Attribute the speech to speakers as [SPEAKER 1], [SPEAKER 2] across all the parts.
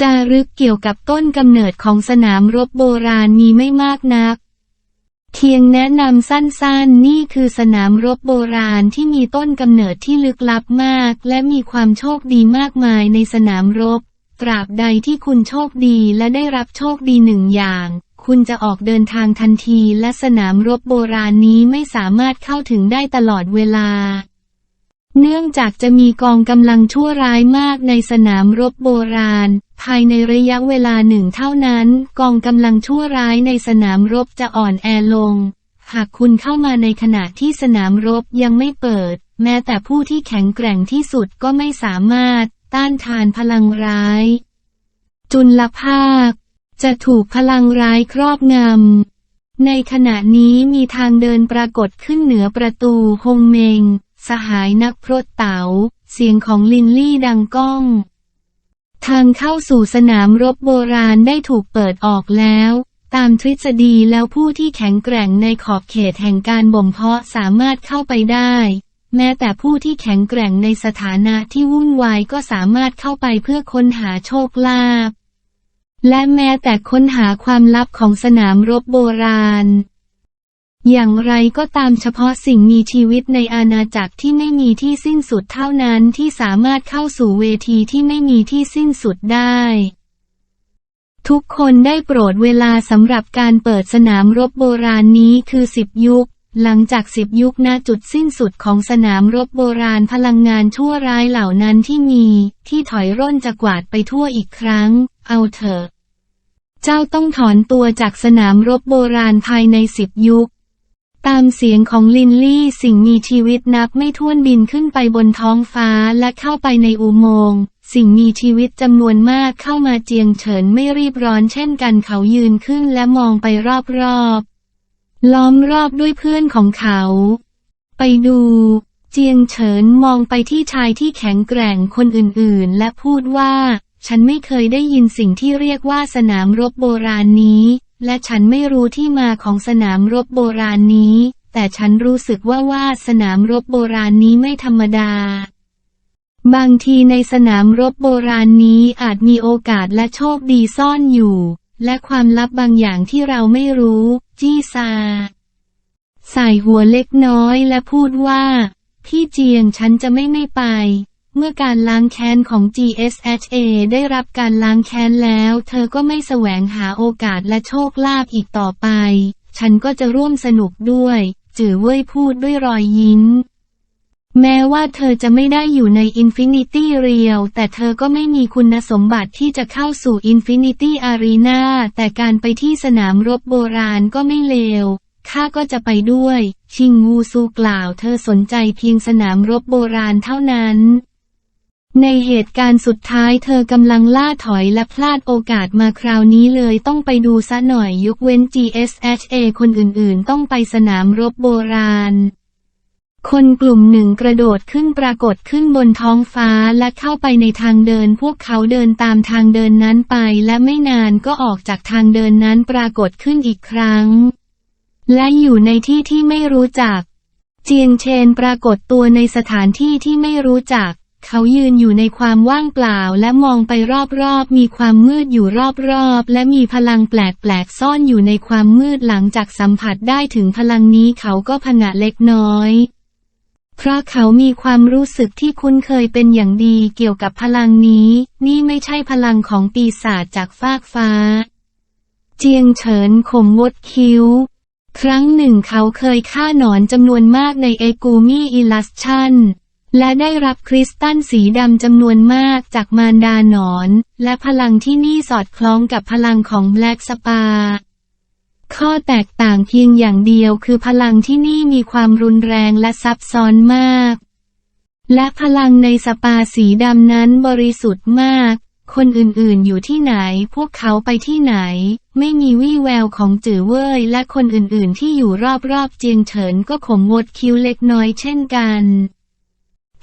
[SPEAKER 1] จารึกเกี่ยวกับต้นกำเนิดของสนามรบโบราณมีไม่มากนักเพียงแนะนำสั้นๆ นี่คือสนามรบโบราณที่มีต้นกำเนิดที่ลึกลับมาก และมีความโชคดีมากมายในสนามรบ ตราบใดที่คุณโชคดีและได้รับโชคดีหนึ่งอย่าง คุณจะออกเดินทางทันทีและสนามรบโบราณนี้ไม่สามารถเข้าถึงได้ตลอดเวลา เนื่องจากจะมีกองกำลังชั่วร้ายมากในสนามรบโบราณ ภายในระยะเวลาหนึ่งเท่านั้น กองกำลังชั่วร้ายในสนามรบจะอ่อนแอลง หากคุณเข้ามาในขณะที่สนามรบยังไม่เปิด แม้แต่ผู้ที่แข็งแกร่งที่สุดก็ไม่สามารถ ต้านทานพลังร้าย จุลภาค จะถูกพลังร้ายครอบงำในขณะนี้มีทางเดินปรากฏขึ้นเหนือประตูฮงเมง สหายนักพรตเต๋า เสียงของลินลี่ดังก้อง ทางเข้าสู่สนามรบโบราณได้ถูกเปิดออกแล้ว ตามทฤษฎีแล้วผู้ที่แข็งแกร่งในขอบเขตแห่งการบ่มเพาะสามารถเข้าไปได้ แม้แต่ผู้ที่แข็งแกร่งในสถานะที่วุ่นวายก็สามารถเข้าไปเพื่อค้นหาโชคลาภและแม้แต่ค้นหาความลับของสนามรบโบราณ อย่างไรก็ตามเฉพาะสิ่งมีชีวิตในอาณาจักรที่ไม่มีที่สิ้นสุดเท่านั้นที่สามารถเข้าสู่เวทีที่ไม่มีที่สิ้นสุดได้ ทุกคนได้โปรดเวลาสำหรับการเปิดสนามรบโบราณนี้คือสิบยุค หลังจากสิบยุคณจุดสิ้นสุดของสนามรบโบราณพลังงานชั่วร้ายเหล่านั้นที่มี ที่ถอยร่นจะกวาดไปทั่วอีกครั้ง เอาเถอะ เจ้าต้องถอนตัวจากสนามรบโบราณภายในสิบยุค ตามเสียงของลินลี่สิ่งมีชีวิตนับไม่ถ้วนบินขึ้นไปบนท้องฟ้าและเข้าไปในอุโมงค์สิ่งมีชีวิตจำนวนมากเข้ามาเจียงเฉินไม่รีบร้อนเช่นกันเขายืนขึ้นและมองไปรอบๆ ล้อมรอบด้วยเพื่อนของเขา ไปดู เจียงเฉินมองไปที่ชายที่แข็งแกร่งคนอื่นๆ และพูดว่า ฉันไม่เคยได้ยินสิ่งที่เรียกว่าสนามรบโบราณนี้ และฉันไม่รู้ที่มาของสนามรบโบราณนี้ แต่ฉันรู้สึกว่าว่าสนามรบโบราณนี้ไม่ธรรมดา บางทีในสนามรบโบราณนี้อาจมีโอกาสและโชคดีซ่อนอยู่ และความลับบางอย่างที่เราไม่รู้ จี้ซาใส่หัวเล็กน้อยและพูดว่า พี่เจียงฉันจะไม่ไม่ไป เมื่อการล้างแค้นของ GSHA ได้รับการล้างแค้นแล้ว เธอก็ไม่แสวงหาโอกาสและโชคลาภอีกต่อไป ฉันก็จะร่วมสนุกด้วย จือเว่ยพูดด้วยรอยยิ้ม แม้ว่าเธอจะไม่ได้อยู่ใน Infinity Real แต่เธอก็ไม่มีคุณสมบัติที่จะเข้าสู่ Infinity Arena แต่การไปที่สนามรบโบราณก็ไม่เลวข้าก็จะไปด้วย ชิงวูซูกล่าว เธอสนใจเพียงสนามรบโบราณเท่านั้น ในเหตุการณ์สุดท้ายเธอกำลังล่าถอยและพลาดโอกาสมาคราวนี้เลยต้องไปดูซะหน่อยยกเว้น GSHA คนอื่นๆ ต้องไปสนามรบโบราณ คนกลุ่มหนึ่งกระโดดขึ้นปรากฏขึ้นบนท้องฟ้าและเข้าไปในทางเดิน พวกเขาเดินตามทางเดินนั้นไปและไม่นานก็ออกจากทางเดินนั้นปรากฏขึ้นอีกครั้ง และอยู่ในที่ที่ไม่รู้จัก เจียงเชนปรากฏตัวในสถานที่ที่ไม่รู้จัก เขายืนอยู่ในความว่างเปล่าและมองไปรอบๆ มีความมืดอยู่รอบๆ และมีพลังแปลกๆ ซ่อนอยู่ในความมืดหลังจากสัมผัสได้ถึงพลังนี้เขาก็ผงะเล็กน้อย เพราะเขามีความรู้สึกที่คุ้นเคยเป็นอย่างดีเกี่ยวกับพลังนี้ นี่ไม่ใช่พลังของปีศาจจากฟากฟ้า เจียงเฉินข่มวดคิ้วครั้งหนึ่งเขาเคยฆ่าหนอนจำนวนมากในเอกูมี่อิลัสชัน และได้รับคริสตัลสีดำจำนวนมากจากมารดาหนอน และพลังที่นี่สอดคล้องกับพลังของแบล็กสปา ข้อแตกต่างเพียงอย่างเดียวคือพลังที่นี่มีความรุนแรงและซับซ้อนมาก และพลังในสปาสีดำนั้นบริสุทธิ์มาก คนอื่นๆ อยู่ที่ไหนพวกเขาไปที่ไหน ไม่มีวี่แววของจือเว่ยและคนอื่นๆ ที่อยู่รอบๆ เจียงเฉินก็ขมวดคิ้วเล็กน้อยเช่นกัน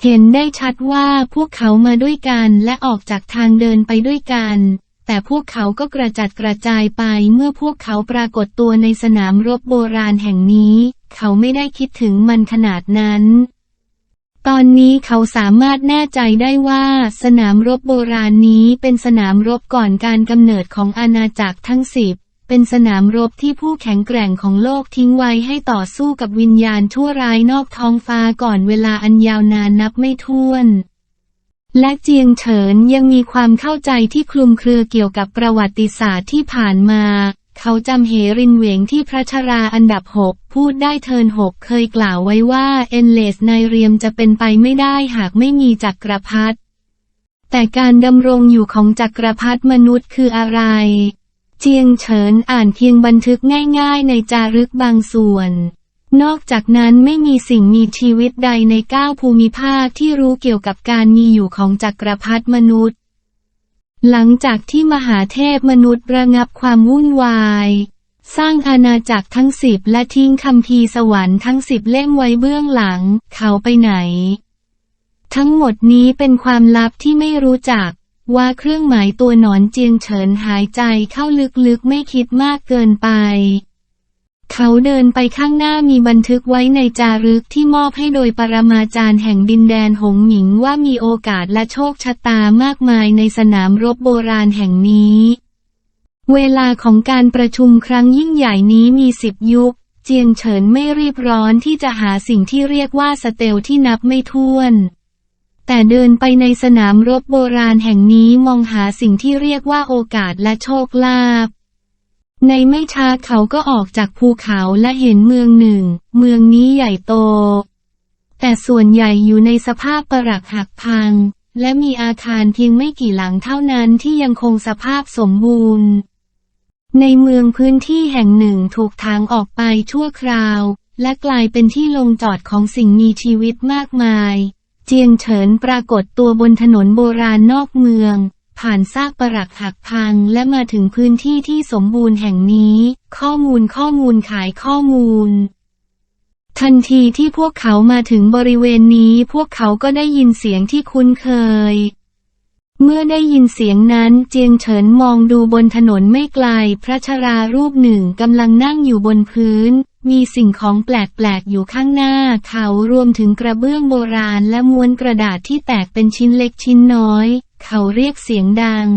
[SPEAKER 1] เห็นได้ชัดว่าพวกเขามาด้วยกันและออกจากทางเดินไปด้วยกัน แต่พวกเขาก็กระจัดกระจายไปเมื่อพวกเขาปรากฏตัวในสนามรบโบราณแห่งนี้ เขาไม่ได้คิดถึงมันขนาดนั้น ตอนนี้เขาสามารถแน่ใจได้ว่าสนามรบโบราณนี้เป็นสนามรบก่อนการกำเนิดของอาณาจักรทั้งสิบ เป็นสนามรบที่ผู้แข็งแกร่งของโลกทิ้งไว้ให้ต่อสู้กับวิญญาณชั่วร้ายนอกท้องฟ้าก่อนเวลาอันยาวนานนับไม่ถ้วน และเจียงเฉินยังมีความเข้าใจที่คลุมเครือเกี่ยวกับประวัติศาสตร์ที่ผ่านมา เขาจำเหรินเหวงที่พระชราอันดับหกพูดได้เทินหกเคยกล่าวไว้ว่าเอนเลสไนเรียมจะเป็นไปไม่ได้หากไม่มีจักรพรรดิแต่การดำรงอยู่ของจักรพรรดิมนุษย์คืออะไร เจียงเฉินอ่านเพียงบันทึกง่ายๆในจารึกบางส่วน นอกจากนั้นไม่มีสิ่งมีชีวิตใดในเก้าภูมิภาคที่รู้เกี่ยวกับการมีอยู่ของจักรพรรดิมนุษย์ หลังจากที่มหาเทพมนุษย์ระงับความวุ่นวาย สร้างอาณาจักรทั้งสิบและทิ้งคำพีร์สวรรค์ทั้งสิบเล่มไว้เบื้องหลัง เขาไปไหน ทั้งหมดนี้เป็นความลับที่ไม่รู้จัก ว่าเครื่องหมายตัวหนอนเจียงเฉินหายใจเข้าลึกๆไม่คิดมากเกินไป เขาเดินไปข้างหน้ามีบันทึกไว้ในจารึกที่มอบให้โดยปรมาจารย์แห่งดินแดนหงหมิงว่ามีโอกาสและโชคชะตามากมายในสนามรบโบราณแห่งนี้ เวลาของการประชุมครั้งยิ่งใหญ่นี้มีสิบยุค เจียงเฉินไม่รีบร้อนที่จะหาสิ่งที่เรียกว่าสเตลที่นับไม่ถ้วน แต่เดินไปในสนามรบโบราณแห่งนี้มองหาสิ่งที่เรียกว่าโอกาสและโชคลาภ ในไม่ช้าเขาก็ออกจากภูเขาและเห็นเมืองหนึ่ง เมืองนี้ใหญ่โต แต่ส่วนใหญ่อยู่ในสภาพปรักหักพัง และมีอาคารเพียงไม่กี่หลังเท่านั้นที่ยังคงสภาพสมบูรณ์ ในเมืองพื้นที่แห่งหนึ่งถูกทางออกไปชั่วคราว และกลายเป็นที่ลงจอดของสิ่งมีชีวิตมากมาย เจียงเฉินปรากฏตัวบนถนนโบราณนอกเมือง ผ่านซากปรักหักพังและมาถึงพื้นที่ที่สมบูรณ์แห่งนี้ ข้อมูลข้อมูลขายข้อมูล ทันทีที่พวกเขามาถึงบริเวณนี้พวกเขาก็ได้ยินเสียงที่คุ้นเคยเมื่อได้ยินเสียงนั้นเจียงเฉินมองดูบนถนนไม่ไกล พระชรารูปหนึ่งกำลังนั่งอยู่บนพื้น มีสิ่งของแปลกๆอยู่ข้างหน้าเขารวมถึงกระเบื้องโบราณและม้วนกระดาษที่แตกเป็นชิ้นเล็กชิ้นน้อย เขาเรียกเสียงดัง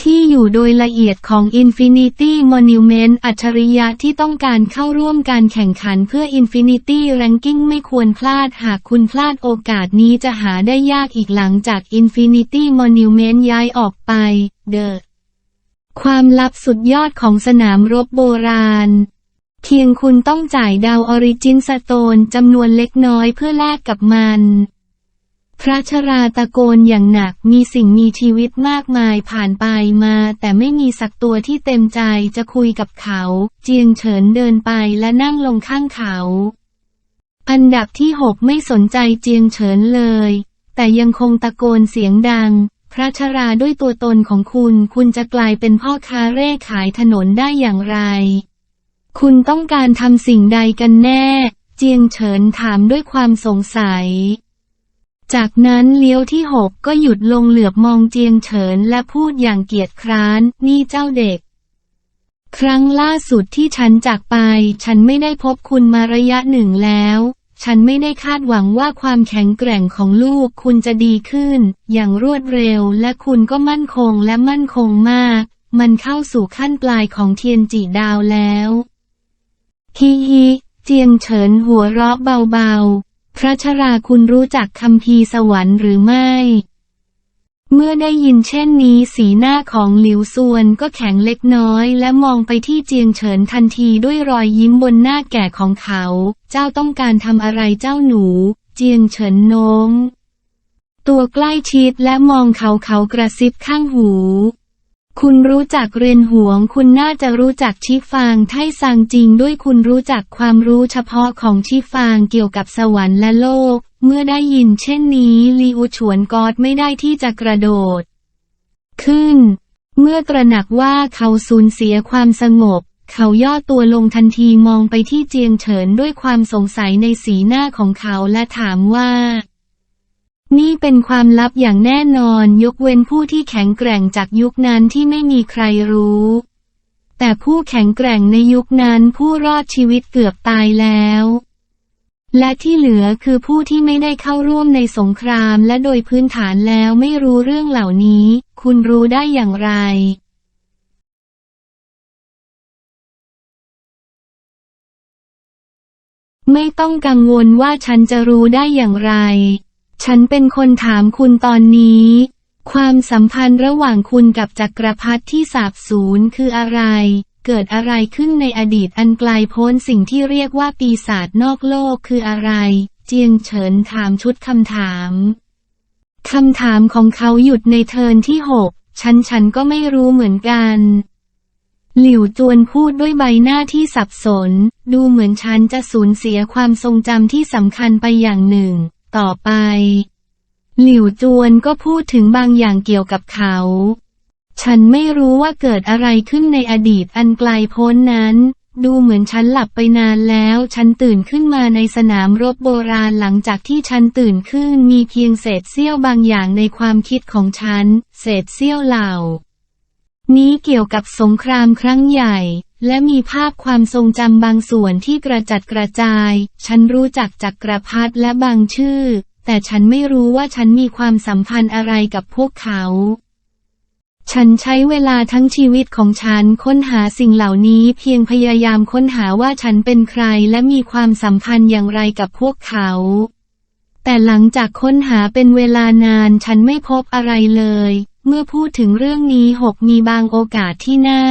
[SPEAKER 1] ที่อยู่โดยละเอียดของ Infinity Monument อัจฉริยะที่ต้องการเข้าร่วมการแข่งขันเพื่อ Infinity Ranking ไม่ควรพลาดหากคุณพลาดโอกาสนี้จะหาได้ยากอีกหลังจาก Infinity Monument ย้ายออกไป The ความลับสุดยอดของสนามรบโบราณ เพียงคุณต้องจ่ายดาวออริจินสโตนจำนวนเล็กน้อยเพื่อแลกกับมัน พระชราตะโกนอย่างหนักมีสิ่งมีชีวิตมากมายผ่านไปมา แต่ไม่มีสักตัวที่เต็มใจจะคุยกับเขา เจียงเฉินเดินไปและนั่งลงข้างเขา อันดับที่หกไม่สนใจเจียงเฉินเลย แต่ยังคงตะโกนเสียงดังพระชราด้วยตัวตนของคุณ คุณจะกลายเป็นพ่อค้าเร่ขายถนนได้อย่างไร คุณต้องการทำสิ่งใดกันแน่ เจียงเฉินถามด้วยความสงสัย จากนั้นเลี้ยวที่หกก็หยุดลงเหลือบมองเจียงเฉินและพูดอย่างเกียจคร้าน นี่เจ้าเด็ก ครั้งล่าสุดที่ฉันจากไป ฉันไม่ได้พบคุณมาระยะหนึ่งแล้ว ฉันไม่ได้คาดหวังว่าความแข็งแกร่งของลูกคุณจะดีขึ้น อย่างรวดเร็วและคุณก็มั่นคงและมั่นคงมาก มันเข้าสู่ขั้นปลายของเทียนจีดาวแล้ว ฮิฮิเจียงเฉินหัวเราะเบาๆ พระชราคุณรู้จักคำพีสวรรค์หรือไม่ เมื่อได้ยินเช่นนี้สีหน้าของหลิวซวนก็แข็งเล็กน้อย และมองไปที่เจียงเฉินทันทีด้วยรอยยิ้มบนหน้าแก่ของเขา เจ้าต้องการทำอะไรเจ้าหนู เจียงเฉินโน้มตัวใกล้ชิดและมองเขาเขากระซิบข้างหู คุณรู้จักเรียนหวง คุณน่าจะรู้จักชิฟางไทซางจริงด้วยคุณรู้จักความรู้เฉพาะของชิฟางเกี่ยวกับสวรรค์และโลก เมื่อได้ยินเช่นนี้ลีอูฉวนกอดไม่ได้ที่จะกระโดด ขึ้น เมื่อตระหนักว่าเขาสูญเสียความสงบ เขาย่อตัวลงทันทีมองไปที่เจียงเฉินด้วยความสงสัยในสีหน้าของเขาและถามว่า นี่เป็นความลับอย่างแน่นอนยกเว้นผู้ที่แข็งแกร่งจากยุคนั้นที่ไม่มีใครรู้ แต่ผู้แข็งแกร่งในยุคนั้นผู้รอดชีวิตเกือบตายแล้ว และที่เหลือคือผู้ที่ไม่ได้เข้าร่วมในสงครามและโดยพื้นฐานแล้วไม่รู้เรื่องเหล่านี้ คุณรู้ได้อย่างไรไม่ต้องกังวลว่าฉันจะรู้ได้อย่างไร ฉันเป็นคนถามคุณตอนนี้ ความสัมพันธ์ระหว่างคุณกับจักรพรรดิที่สาบสูญคืออะไร เกิดอะไรขึ้นในอดีตอันไกลโพ้นสิ่งที่เรียกว่าปีศาจนอกโลกคืออะไร เจียงเฉินถามชุดคำถามคำถามของเขาหยุดในเทินที่หกฉันฉันก็ไม่รู้เหมือนกัน หลิวจวนพูดด้วยใบหน้าที่สับสน ดูเหมือนฉันจะสูญเสียความทรงจำที่สำคัญไปอย่างหนึ่ง ต่อไป หลิวจวนก็พูดถึงบางอย่างเกี่ยวกับเขา ฉันไม่รู้ว่าเกิดอะไรขึ้นในอดีตอันไกลโพ้นนั้น ดูเหมือนฉันหลับไปนานแล้ว ฉันตื่นขึ้นมาในสนามรบโบราณหลังจากที่ฉันตื่นขึ้นมีเพียงเศษเสี้ยวบางอย่างในความคิดของฉัน เศษเสี้ยวเหล่า นี้เกี่ยวกับสงครามครั้งใหญ่ และมีภาพความทรงจำบางส่วนที่กระจัดกระจาย ฉันรู้จักจักรพรรดิและบางชื่อ แต่ฉันไม่รู้ว่าฉันมีความสัมพันธ์อะไรกับพวกเขา ฉันใช้เวลาทั้งชีวิตของฉันค้นหาสิ่งเหล่านี้เพียงพยายามค้นหาว่าฉันเป็นใครและมีความสัมพันธ์อย่างไรกับพวกเขา แต่หลังจากค้นหาเป็นเวลานานฉันไม่พบอะไรเลย เมื่อพูดถึงเรื่องนี้หกมีบางโอกาสที่น่า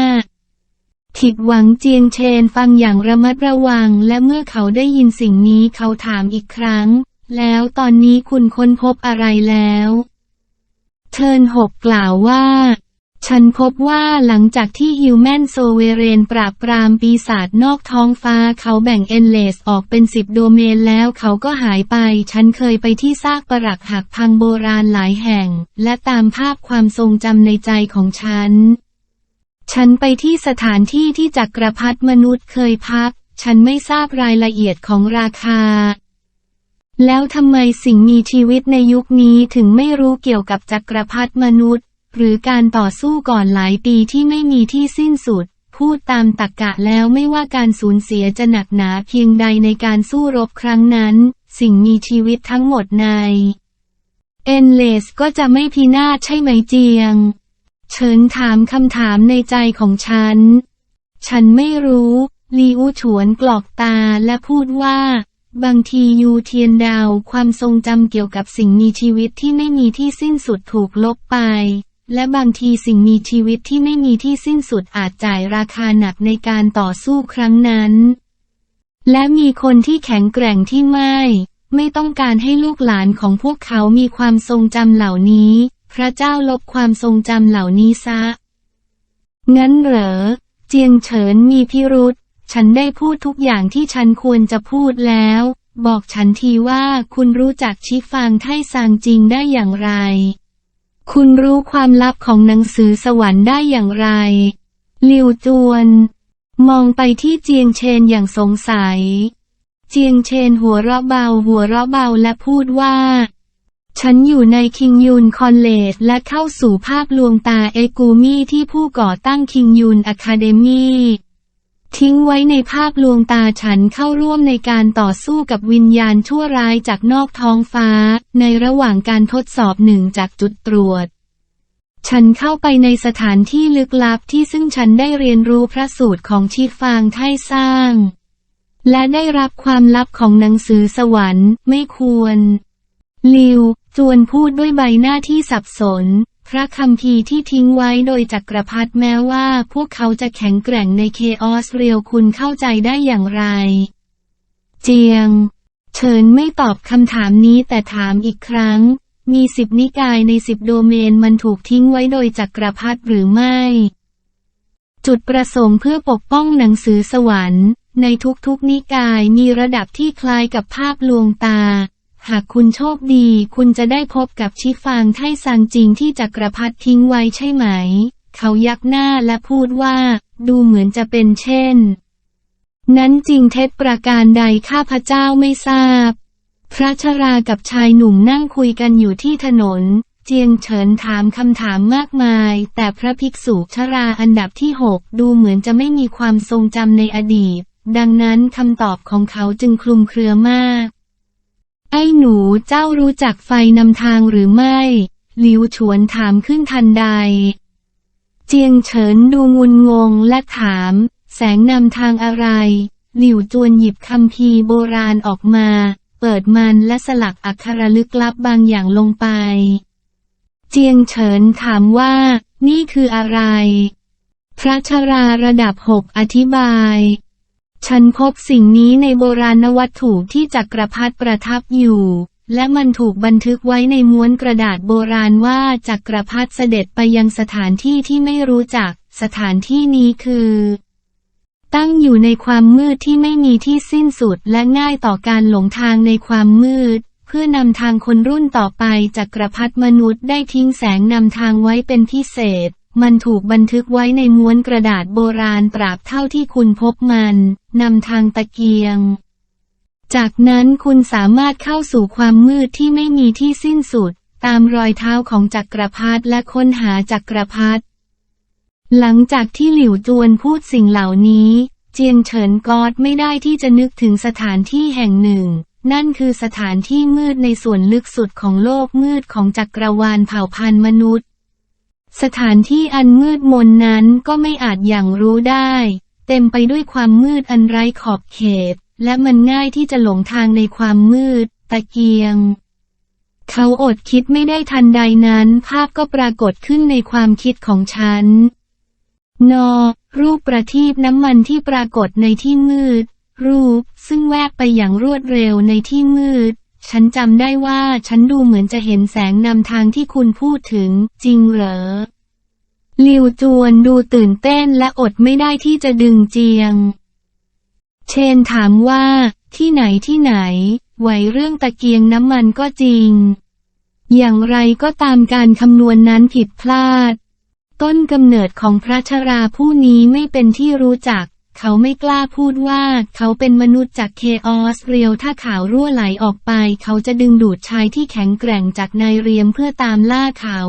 [SPEAKER 1] ผิดหวังเจียงเชนฟังอย่างระมัดระวัง และเมื่อเขาได้ยินสิ่งนี้เขาถามอีกครั้ง แล้วตอนนี้คุณค้นพบอะไรแล้วเทินหกกล่าวว่า ฉันพบว่าหลังจากที่ฮิวแมนโซเวเรนปราบปรามปีศาจนอกท้องฟ้าเขาแบ่งเอนเลสออกเป็นสิบโดเมนแล้วเขาก็หายไป ฉันเคยไปที่ซากปรักหักพังโบราณหลายแห่ง และตามภาพความทรงจำในใจของฉัน ฉันไปที่สถานที่ที่จักรพรรดิมนุษย์เคยพัก ฉันไม่ทราบรายละเอียดของราคา แล้วทำไมสิ่งมีชีวิตในยุคนี้ถึงไม่รู้เกี่ยวกับจักรพรรดิมนุษย์ หรือการต่อสู้ก่อนหลายปีที่ไม่มีที่สิ้นสุด พูดตามตรรกะแล้วไม่ว่าการสูญเสียจะหนักหนาเพียงใดในการสู้รบครั้งนั้น สิ่งมีชีวิตทั้งหมดใน เอนเลสก็จะไม่พินาศใช่ไหมเจียง เฉินถามคำถามในใจของฉัน ฉันไม่รู้ ลีอูฉวนกรอกตาและพูดว่า บางทียูเทียนดาวความทรงจำเกี่ยวกับสิ่งมีชีวิตที่ไม่มีที่สิ้นสุดถูกลบไป และบางทีสิ่งมีชีวิตที่ไม่มีที่สิ้นสุดอาจจ่ายราคาหนักในการต่อสู้ครั้งนั้น และมีคนที่แข็งแกร่งที่ไม่ ไม่ต้องการให้ลูกหลานของพวกเขามีความทรงจำเหล่านี้ พระเจ้าลบความทรงจำเหล่านี้ซะ งั้นเหรอ เจียงเฉินมีพิรุษ ฉันได้พูดทุกอย่างที่ฉันควรจะพูดแล้ว บอกฉันทีว่าคุณรู้จักชิฟางไทซางจริงได้อย่างไร คุณรู้ความลับของหนังสือสวรรค์ได้อย่างไร ลิวจวน มองไปที่เจียงเชนอย่างสงสัย เจียงเชนหัวเราะเบาหัวเราะเบาและพูดว่า ฉันอยู่ในคิงยูนคอนเลจและเข้าสู่ภาพลวงตาเอกูมี่ที่ผู้ก่อตั้งคิงยูนอะคาเดมี่ทิ้งไว้ในภาพลวงตาฉันเข้าร่วมในการต่อสู้กับวิญญาณชั่วร้ายจากนอกท้องฟ้า ในระหว่างการทดสอบหนึ่งจากจุดตรวจ ฉันเข้าไปในสถานที่ลึกลับที่ซึ่งฉันได้เรียนรู้พระสูตรของชีฟางไทสร้าง และได้รับความลับของหนังสือสวรรค์ไม่ควร ลิว จวนพูดด้วยใบหน้าที่สับสน พระคัมภีที่ทิ้งไว้โดยจักรพรรดิแม้ว่า พวกเขาจะแข็งแกร่งในเคออสเรียวคุณเข้าใจได้อย่างไร เจียง เฉินไม่ตอบคำถามนี้แต่ถามอีกครั้ง มีสิบนิกายในสิบโดเมนมันถูกทิ้งไว้โดยจักรพรรดิหรือไม่ จุดประสงค์เพื่อปกป้องหนังสือสวรรค์ ในทุกๆนิกายมีระดับที่คล้ายกับภาพลวงตา หากคุณโชคดี คุณจะได้พบกับชิฟางไทซังจริงที่จักรพรรดิทิ้งไว้ใช่ไหม เขายักหน้าและพูดว่า ดูเหมือนจะเป็นเช่น นั้นจริงเท็จประการใดข้าพเจ้าไม่ทราบ พระชรากับชายหนุ่มนั่งคุยกันอยู่ที่ถนน เจียงเฉินถามคำถามมากมาย แต่พระภิกษุชราอันดับที่หกดูเหมือนจะไม่มีความทรงจำในอดีต ดังนั้นคำตอบของเขาจึงคลุมเครือมาก ไอ้หนูเจ้ารู้จักไฟนำทางหรือไม่หลิวฉวนถามขึ้นทันใด เจียงเฉินดูงุนงงและถาม แสงนำทางอะไร หลิวจวนหยิบคำพีโบราณออกมา เปิดมันและสลักอักขระลึกลับบางอย่างลงไป เจียงเฉินถามว่า นี่คืออะไร พระชราระดับหกอธิบาย ฉันพบสิ่งนี้ในโบราณวัตถุที่จักรพรรดิประทับอยู่ และมันถูกบันทึกไว้ในม้วนกระดาษโบราณว่าจักรพรรดิเสด็จไปยังสถานที่ที่ไม่รู้จัก สถานที่นี้คือ ตั้งอยู่ในความมืดที่ไม่มีที่สิ้นสุดและง่ายต่อการหลงทางในความมืด เพื่อนำทางคนรุ่นต่อไปจักรพรรดิมนุษย์ได้ทิ้งแสงนำทางไว้เป็นพิเศษ มันถูกบันทึกไว้ในม้วนกระดาษโบราณตราบเท่าที่คุณพบมัน นำทางตะเกียง จากนั้นคุณสามารถเข้าสู่ความมืดที่ไม่มีที่สิ้นสุด ตามรอยเท้าของจักรพรรดิและค้นหาจักรพรรดิหลังจากที่หลิวจวนพูดสิ่งเหล่านี้ เจียงเฉินกอดไม่ได้ที่จะนึกถึงสถานที่แห่งหนึ่ง นั่นคือสถานที่มืดในส่วนลึกสุดของโลกมืดของจักรวาลเผ่าพันธุ์มนุษย์ สถานที่อันมืดมนนั้นก็ไม่อาจอย่างรู้ได้ เต็มไปด้วยความมืดอันไร้ขอบเขต และมันง่ายที่จะหลงทางในความมืด ตะเกียง เขาอดคิดไม่ได้ทันใดนั้น ภาพก็ปรากฏขึ้นในความคิดของฉัน นอ รูปประทีปน้ำมันที่ปรากฏในที่มืด รูปซึ่งแวบไปอย่างรวดเร็วในที่มืด ฉันจำได้ว่าฉันดูเหมือนจะเห็นแสงนำทางที่คุณพูดถึง จริงเหรอ ลิวจวนดูตื่นเต้นและอดไม่ได้ที่จะดึงเจียง เชนถามว่า ที่ไหนที่ไหน ไหวเรื่องตะเกียงน้ำมันก็จริง อย่างไรก็ตามการคำนวณนนั้นผิดพลาด ต้นกำเนิดของพระชราผู้นี้ไม่เป็นที่รู้จัก เขาไม่กล้าพูดว่า เขาเป็นมนุษย์จากเคออสเรียวถ้าข่าวรั่วไหลออกไป เขาจะดึงดูดชายที่แข็งแกร่งจากนายเรียมเพื่อตามล่าเขา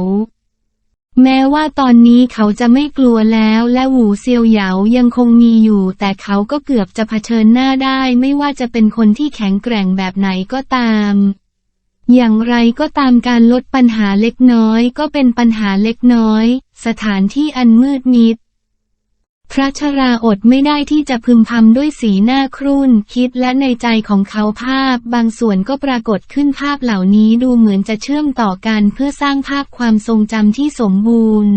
[SPEAKER 1] แม้ว่าตอนนี้เขาจะไม่กลัวแล้วและหูเซียวเหยายังคงมีอยู่ แต่เขาก็เกือบจะเผชิญหน้าได้ ไม่ว่าจะเป็นคนที่แข็งแกร่งแบบไหนก็ตาม อย่างไรก็ตามการลดปัญหาเล็กน้อย ก็เป็นปัญหาเล็กน้อย สถานที่อันมืดมิด พระชราอดไม่ได้ที่จะพึมพำด้วยสีหน้าครุ่น คิดและในใจของเขาภาพ บางส่วนก็ปรากฏขึ้นภาพเหล่านี้ดูเหมือนจะเชื่อมต่อกันเพื่อสร้างภาพความทรงจำที่สมบูรณ์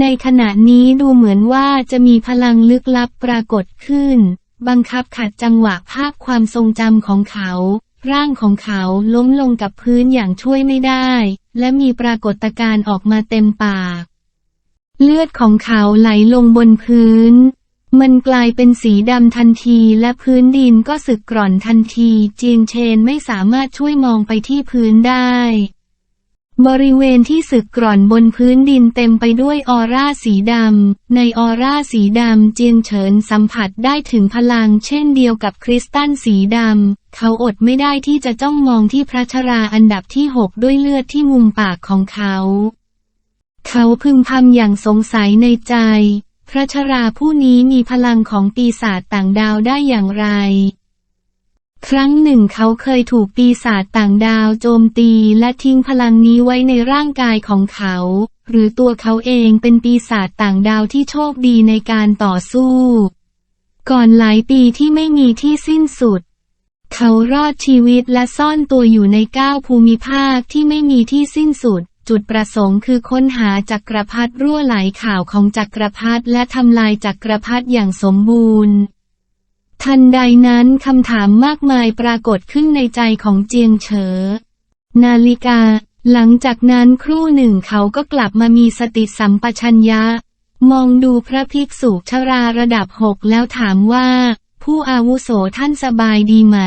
[SPEAKER 1] ในขณะนี้ดูเหมือนว่าจะมีพลังลึกลับปรากฏขึ้น บังคับขัดจังหวะภาพความทรงจำของเขา ร่างของเขาล้มลงกับพื้นอย่างช่วยไม่ได้ และมีปรากฏการณ์ออกมาเต็มปาก เลือดของเขาไหลลงบนพื้น มันกลายเป็นสีดำทันทีและพื้นดินก็สึกกร่อนทันทีเจียงเชนไม่สามารถช่วยมองไปที่พื้นได้ บริเวณที่สึกกร่อนบนพื้นดินเต็มไปด้วยออร่าสีดำ ในออร่าสีดำเจียงเฉินสัมผัสได้ถึงพลังเช่นเดียวกับคริสตัลสีดำ เขาอดไม่ได้ที่จะจ้องมองที่พระชราอันดับที่หกด้วยเลือดที่มุมปากของเขา เขาพึมพำอย่างสงสัยในใจ พระชราผู้นี้มีพลังของปีศาจต่างดาวได้อย่างไร ครั้งหนึ่งเขาเคยถูกปีศาจต่างดาวโจมตีและทิ้งพลังนี้ไว้ในร่างกายของเขา หรือตัวเขาเองเป็นปีศาจต่างดาวที่โชคดีในการต่อสู้ ก่อนหลายปีที่ไม่มีที่สิ้นสุดเขารอดชีวิตและซ่อนตัวอยู่ในเก้าภูมิภาคที่ไม่มีที่สิ้นสุด จุดประสงค์คือค้นหาจักรพรรดิรั่วไหลข่าวของจักรพรรดิและทำลายจักรพรรดิอย่างสมบูรณ์ ทันใดนั้นคำถามมากมายปรากฏขึ้นในใจของเจียงเฉอ นาฬิกา หลังจากนั้นครู่หนึ่งเขาก็กลับมามีสติสัมปชัญญะ มองดูพระภิกษุชราระดับหกแล้วถามว่า ผู้อาวุโสท่านสบายดีไหม